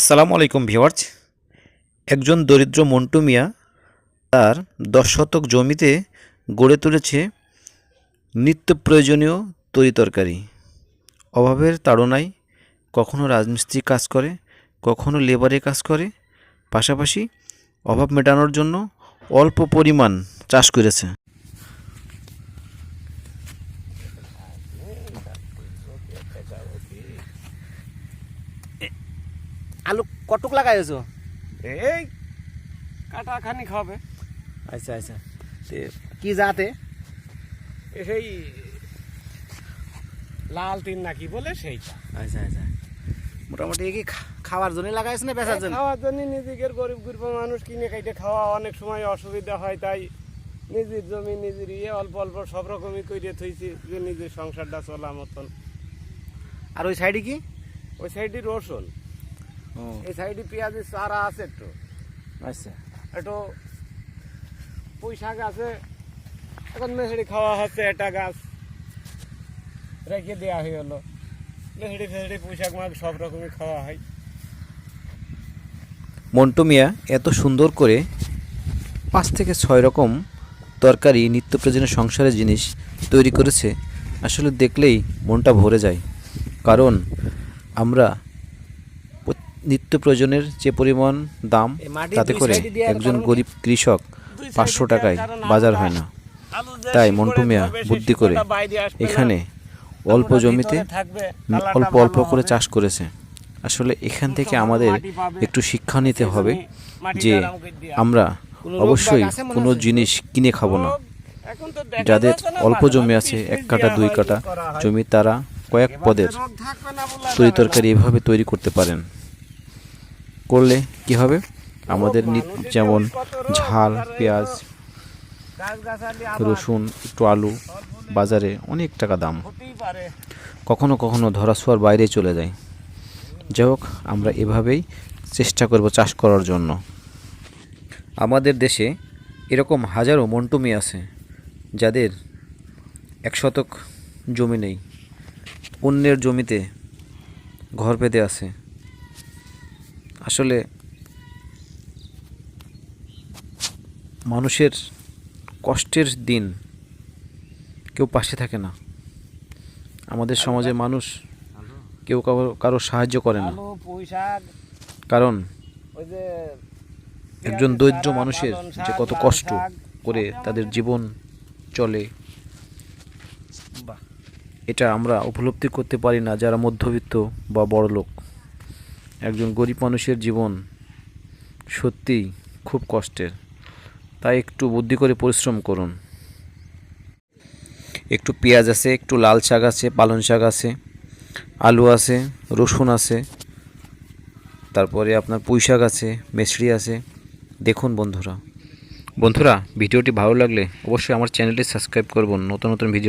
আসসালামু আলাইকুম ভিওয়ার্স একজন দরিদ্র মন্টু মিয়া তার দশ শতক জমিতে গড়ে তুলেছে নিত্য প্রয়োজনীয় তরিতরকারি অভাবের তাড়নায় কখনো রাজমিস্ত্রি কাজ করে, কখনো লেবারে কাজ করে, পাশাপাশি অভাব মেটানোর জন্য অল্প পরিমাণ চাষ করেছে। আলু কটুক লাগাইছো এই কাটা খানি খাবে আচ্ছা আচ্ছা। কি জাতে? সেই লাল তিন নাকি বলে সেইটা। আচ্ছা আচ্ছা। মোটামুটি কি খাওয়ার জন্য লাগাইছে না বেচার জন্য? খাওয়ার জন্য নিজেদের গরিব গরিব মানুষ কিনে খাইতে খাওয়া অনেক সময় অসুবিধা হয় তাই নিজের জমি নিজের ইয়ে অল্প অল্প সব রকমই করে থইছি যে নিজের সংসারটা চলা মতন। আর ওই সাইডে কি? ওই সাইডে রসুন। এই সাইডে পেঁয়াজের চারা আছে একটু। আচ্ছা। একটু পুঁই শাক আছে এখন মেহেড়ি খাওয়া হচ্ছে একটা গাছ রেখে দেওয়া হয়ে গেলো। মেহেড়ি ফেহেড়ি পুঁই শাক মাগ সব রকমই খাওয়া হয়। মন্টু মিয়া এত সুন্দর করে পাঁচ থেকে ছয় রকম তরকারি নিত্য প্রয়োজনীয় সংসারের জিনিস তৈরি করেছে আসলে দেখলেই মনটা ভরে যায়। কারণ আমরা নিত্য প্রয়োজনের যে পরিমাণ দাম তাতে করে একজন গরিব কৃষক পাঁচশো টাকায় বাজার হয় না। তাই মন্টু মিয়া বুদ্ধি করে এখানে অল্প জমিতে অল্প অল্প করে চাষ করেছে। আসলে এখান থেকে আমাদের একটু শিক্ষা নিতে হবে যে আমরা অবশ্যই কোনো জিনিস কিনে খাব না। যাদের অল্প জমি আছে এক কাটা দুই কাটা জমি তারা কয়েক পদের তরি তরকারি এভাবে তৈরি করতে পারেন। করলে কি হবে? আমাদের যেমন ঝাল, পেঁয়াজ, রসুন, একটু আলু, বাজারে অনেক টাকা দাম। কখনো কখনো ধরাছোঁয়ার বাইরে চলে যায়। যাই হোক, আমরা এভাবেই চেষ্টা করব চাষ করার জন্য। আমাদের দেশে এরকম হাজারো মন্টুমি আছে, যাদের এক শতক জমি নেই। অন্যের জমিতে ঘর পেতে আছে। আসলে মানুষের কষ্টের দিন কেউ পাশে থাকে না। আমাদের সমাজে মানুষ কেউ কারও সাহায্য করে না। কারণ একজন দরিদ্র মানুষের যে কত কষ্ট করে তাদের জীবন চলে। এটা আমরা উপলব্ধি করতে পারি না যারা মধ্যবিত্ত বা বড় লোক একজন গরিব মানুষের জীবন সত্যিই খুব কষ্টের। তাই একটু বুদ্ধি করে পরিশ্রম করুন। একটু পেঁয়াজ আছে, একটু লাল শাক আছে, পালং শাক আছে, আলু আছে, রসুন আছে, তারপরে আপনার পুঁই শাক আছে মেসরি আছে। দেখুন বন্ধুরা। বন্ধুরা, ভিডিওটি ভালো লাগলে অবশ্যই আমার চ্যানেলটি সাবস্ক্রাইব করবেন। নতুন নতুন ভিডিও